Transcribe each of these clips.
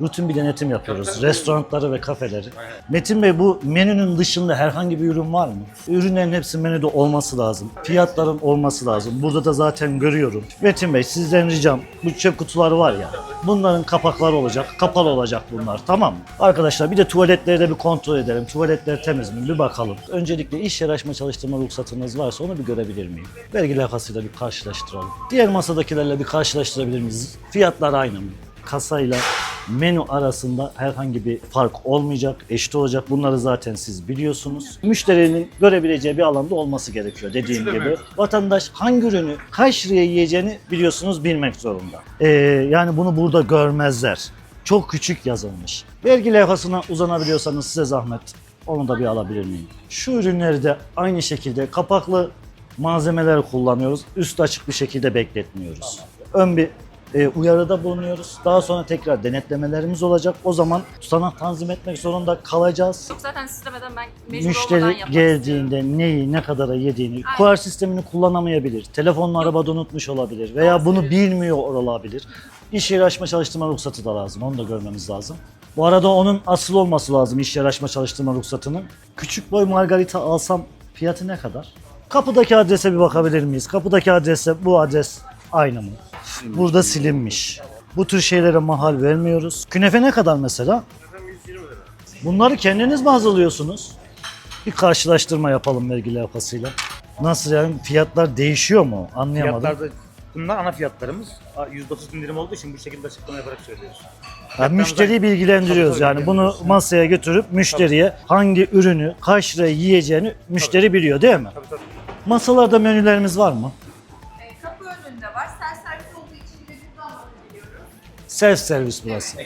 rutin bir denetim yapıyoruz. Restoranları ve kafeleri. Metin Bey bu menünün dışında herhangi bir ürün var mı? Ürünlerin hepsi menüde olması lazım. Fiyatların olması lazım. Burada da zaten görüyorum. Metin Bey sizden ricam bu çöp kutuları var ya bunların kapakları olacak. Kapalı olacak bunlar tamam mı? Arkadaşlar bir de tuvaletleri de bir kontrol edelim. Tuvaletler temiz mi? Bir bakalım. Öncelikle iş yer açma çalıştırma ruhsatınız varsa onu bir görebilir miyim? Vergi levhasıyla bir karşılaştıralım. Diğer masadakilerle bir karşılaştırabilir miyiz? Fiyatlar aynı mı? Kasayla menü arasında herhangi bir fark olmayacak, eşit olacak. Bunları zaten siz biliyorsunuz. Müşterinin görebileceği bir alanda olması gerekiyor dediğim gibi. Vatandaş hangi ürünü kaç liraya yiyeceğini biliyorsunuz bilmek zorunda. Ee, yani bunu burada görmezler. Çok küçük yazılmış. Vergi levhasına uzanabiliyorsanız size zahmet onu da bir alabilir miyim? Şu ürünleri de aynı şekilde kapaklı malzemeler kullanıyoruz. Üst açık bir şekilde bekletmiyoruz. Ön bir e, uyarıda bulunuyoruz. Daha sonra tekrar denetlemelerimiz olacak. O zaman tutanak tanzim etmek zorunda kalacağız. Yok zaten sistemeden ben mecbur olmadan Müşteri yapmak istiyorum. geldiğinde neyi, ne kadara yediğini, QR sistemini kullanamayabilir, telefonunu arabada unutmuş olabilir veya bunu bilmiyor olabilir. İş yeri açma çalıştırma ruhsatı da lazım, onu da görmemiz lazım. Bu arada onun asıl olması lazım iş yeri açma çalıştırma ruhsatının. Küçük boy margarita alsam fiyatı ne kadar? Kapıdaki adrese bir bakabilir miyiz? Kapıdaki adrese bu adres aynı mı? Burada silinmiş. Bu tür şeylere mahal vermiyoruz. Künefe ne kadar mesela? Bunları kendiniz mi hazırlıyorsunuz? Bir karşılaştırma yapalım vergi levhasıyla. Nasıl yani fiyatlar değişiyor mu? Anlayamadım. Fiyatlarda bunlar ana fiyatlarımız. %30 indirim olduğu için bu şekilde açıklama yaparak söylüyoruz. Ya müşteriyi bilgilendiriyoruz Tabii, tabii, yani. Bunu masaya götürüp müşteriye hangi ürünü kaç liraya yiyeceğini müşteri biliyor değil mi? Tabii tabii. Masalarda menülerimiz var mı? Self servis burası.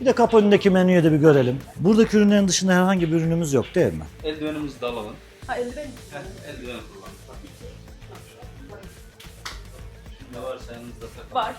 Bir de kapı önündeki menüyü de bir görelim. Buradaki ürünlerin dışında herhangi bir ürünümüz yok değil mi? Eldivenimizi de alalım. Ha eldiven. Eldiven kullan. Ne varsa yanınızda takın. Var.